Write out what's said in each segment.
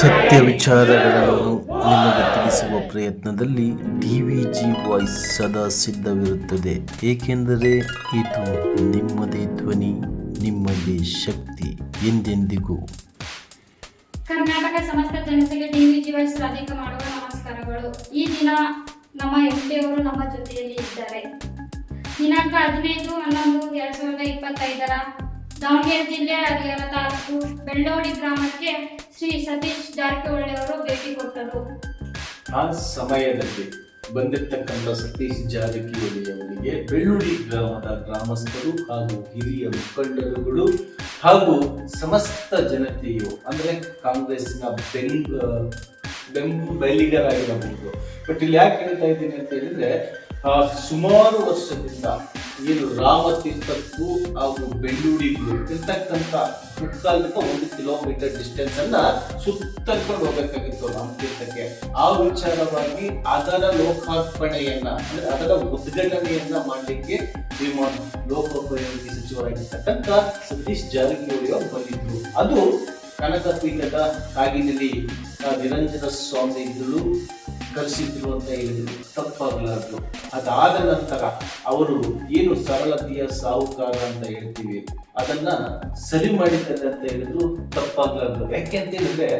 ಸತ್ಯ ವಿಚಾರಗಳನ್ನು ನಿಮಗೆ ತಿಳಿಸುವ ಪ್ರಯತ್ನದಲ್ಲಿ ಡಿ ವಿ ಜಿ ವಾಯ್ಸ್ ಸದಾ ಸಿದ್ಧವಿರುತ್ತದೆ. ಏಕೆಂದರೆ ಇದು ನಿಮ್ಮದೇ ಧ್ವನಿ, ನಿಮ್ಮದೇ ಶಕ್ತಿ ಎಂದೆಂದಿಗೂ. ಕರ್ನಾಟಕ ಸಮಸ್ತ ಜನತೆಗೆ ಡಿವಿಜಿ ವಾಯ್ಸ್ ಅನೇಕ ಮಾಡುವ ನಮಸ್ಕಾರಗಳು. ಈ ದಿನ ನಮ್ಮ ಎಂ ಅವರು ನಮ್ಮ ಜೊತೆಯಲ್ಲಿ ಇದ್ದಾರೆ. ದಿನಾಂಕ ಹದಿನೈದು ಹನ್ನೊಂದು ಎರಡ್ ಸಾವಿರದ ಇಪ್ಪತ್ತೈದರ ದಾವಣಗೆರೆ ಜಿಲ್ಲೆ ಹರಿಹರ ತಾಲೂಕು ಬೆಳ್ಳೋಡಿ ಗ್ರಾಮಕ್ಕೆ ಶ್ರೀ ಸತೀಶ್ ಜಾರಕಿಹೊಳಿ ಅವರು ಭೇಟಿ ಕೊಟ್ಟರು. ಆ ಸಮಯದಲ್ಲಿ ಬಂದಿರತಕ್ಕಂಥ ಸತೀಶ್ ಜಾರಕಿಹೊಳಿ ಅವರಿಗೆ ಬೆಳ್ಳುಡಿ ಗ್ರಾಮದ ಗ್ರಾಮಸ್ಥರು ಹಾಗೂ ಹಿರಿಯ ಮುಖಂಡರುಗಳು ಹಾಗೂ ಸಮಸ್ತ ಜನತೆಯು, ಅಂದ್ರೆ ಕಾಂಗ್ರೆಸ್ನ ಬೆಂಗ್ ಬೆಂಬಲಿಗರಾಗಿರಬಹುದು ಬಟ್ ಇಲ್ಲಿ ಯಾಕೆ ಹೇಳ್ತಾ ಇದ್ದೀನಿ ಅಂತ ಹೇಳಿದ್ರೆ ಸುಮಾರು ವರ್ಷದಿಂದ ಏನು ರಾಮತೀರ್ಥಕ್ಕೂ ಹಾಗೂ ಬೆಳ್ಳುಡಿಗೂ ಇರ್ತಕ್ಕಂಥ ಮುಕ್ಕಾಲಿಂದ ಒಂದು ಕಿಲೋಮೀಟರ್ ಡಿಸ್ಟೆನ್ಸ್ ಅನ್ನ ಸುತ್ತಕೊಂಡು ಹೋಗಬೇಕಾಗಿತ್ತು ರಾಮತೀರ್ಥಕ್ಕೆ. ಆ ವಿಚಾರವಾಗಿ ಅದರ ಲೋಕಾರ್ಪಣೆಯನ್ನ, ಅಂದ್ರೆ ಅದರ ಉದ್ಘಾಟನೆಯನ್ನ ಮಾಡಲಿಕ್ಕೆ ಲೋಕೋಪಯೋಗಿ ಸಚಿವರಾಗಿರ್ತಕ್ಕಂಥ ಸತೀಶ್ ಜಾರಕಿಹೊಳಿ ಅವರು ಬಂದಿದ್ರು. ಅದು ಕನಕ ಪೀಠದ ಕಾಗಿನಲ್ಲಿ ನಿರಂಜನ ಸ್ವಾಮಿಗಳು ಕರೆಸಿದ್ರು ಅಂತ ಹೇಳಿದ್ರು. ತಪ್ಪಾಗಲಾರದು. ಅದಾದ ನಂತರ ಅವರು ಏನು ಸರಳತೆಯ ಸಾಹುಕಾರ ಅಂತ ಹೇಳ್ತೀವಿ, ಅದನ್ನ ಸರಿ ಮಾಡಿದ್ದಾರೆ ಅಂತ ಹೇಳಿದ್ರು ತಪ್ಪಾಗಲಾರದು. ಯಾಕೆ ಅಂತ ಹೇಳಿದ್ರೆ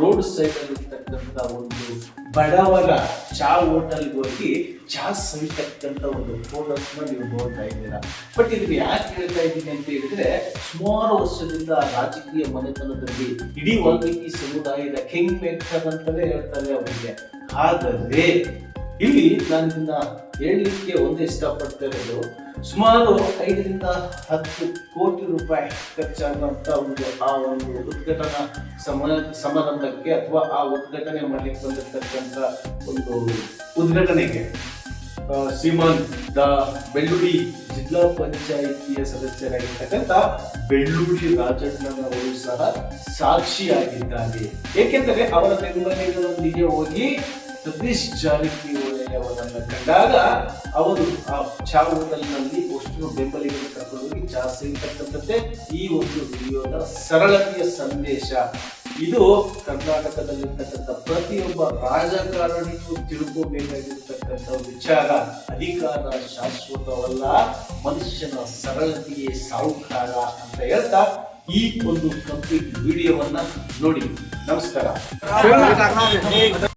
ರೋಡ್ ಸೈಡ್ ಅಲ್ಲಿ ಇರ್ತಕ್ಕಂಥ ಒಂದು ಬಡವರ ಚಾ ಹೋಟೆಲ್ಗೆ ಹೋಗಿ ಚಾ ಸವಿತಕ್ಕಂಥ ಒಂದು ಫೋಟೋಸ್ ನೀವು ನೋಡ್ತಾ ಇದ್ದೀರಾ. ಬಟ್ ಇದನ್ನ ಯಾಕೆ ಹೇಳ್ತಾ ಇದ್ದೀನಿ ಅಂತ ಹೇಳಿದ್ರೆ, ಸುಮಾರು ವರ್ಷದಿಂದ ರಾಜಕೀಯ ಮನೆತನದಲ್ಲಿ ಇಡೀ ವಾಲ್ಮೀಕಿ ಸಮುದಾಯದ ಕಿಂಗ್ ಮೇಕರ್ ಅಂತಲೇ ಹೇಳ್ತಾರೆ ಅವರಿಗೆ. ಆದರೆ ಇಲ್ಲಿ ನಾನು ಹೇಳಲಿಕ್ಕೆ ಒಂದೇ ಇಷ್ಟಪಡ್ತಾ ಇರೋದು ಸುಮಾರು ಐದರಿಂದ ಹತ್ತು ಕೋಟಿ ರೂಪಾಯಿ ಖರ್ಚಾಗುವಂತ ಒಂದು ಆ ಒಂದು ಉದ್ಘಾಟನಾ ಸಮ, ಸಮಾರಂಭಕ್ಕೆ ಅಥವಾ ಆ ಉದ್ಘಾಟನೆ ಮಾಡಲಿಕ್ಕೆ ಬಂದಿರತಕ್ಕಂಥ ಒಂದು ಉದ್ಘಾಟನೆಗೆ ಶ್ರೀಮಾನ್ ದ ಬೆಳ್ಳುಡಿ ಜಿಲ್ಲಾ ಪಂಚಾಯಿತಿಯ ಸದಸ್ಯರಾಗಿರ್ತಕ್ಕಂಥ ಬೆಳ್ಳುಡಿ ರಾಜಣ್ಣನವರು ಸಹ ಸಾಕ್ಷಿಯಾಗಿದ್ದಾರೆ. ಏಕೆಂದರೆ ಅವರ ಬೆಂಬಲಿಗರೊಂದಿಗೆ ಹೋಗಿ ಸತೀಶ್ ಜಾರಕಿಹೊಳಿ ಅವರನ್ನ ಕಂಡಾಗ ಅವರು ಆ ಚಾ ಹೋಟೆಲ್ನಲ್ಲಿ ಅಷ್ಟು ಬೆಂಬಲಿಗರು ಕರ್ಕೊಂಡು ಹೋಗಿ ಚಾ ಸೇರ್ತಕ್ಕಂಥದ್ದೇ ಈ ಒಂದು ವಿಡಿಯೋದ ಸರಳತೆಯ ಸಂದೇಶ. ಇದು ಕರ್ನಾಟಕದಲ್ಲಿರ್ತಕ್ಕಂಥ ಪ್ರತಿಯೊಬ್ಬ ರಾಜಕಾರಣಿಗೂ ತಿಳ್ಕೋಬೇಕಾಗಿರ್ತಕ್ಕಂಥ ವಿಚಾರ. ಅಧಿಕಾರ ಶಾಶ್ವತವಲ್ಲ, ಮನುಷ್ಯನ ಸರಳತೆಯೇ ಸಾಹುಕಾರ ಅಂತ ಹೇಳ್ತಾ ಈ ಒಂದು ಕಂಪ್ಲೀಟ್ ವಿಡಿಯೋವನ್ನ ನೋಡಿ. ನಮಸ್ಕಾರ.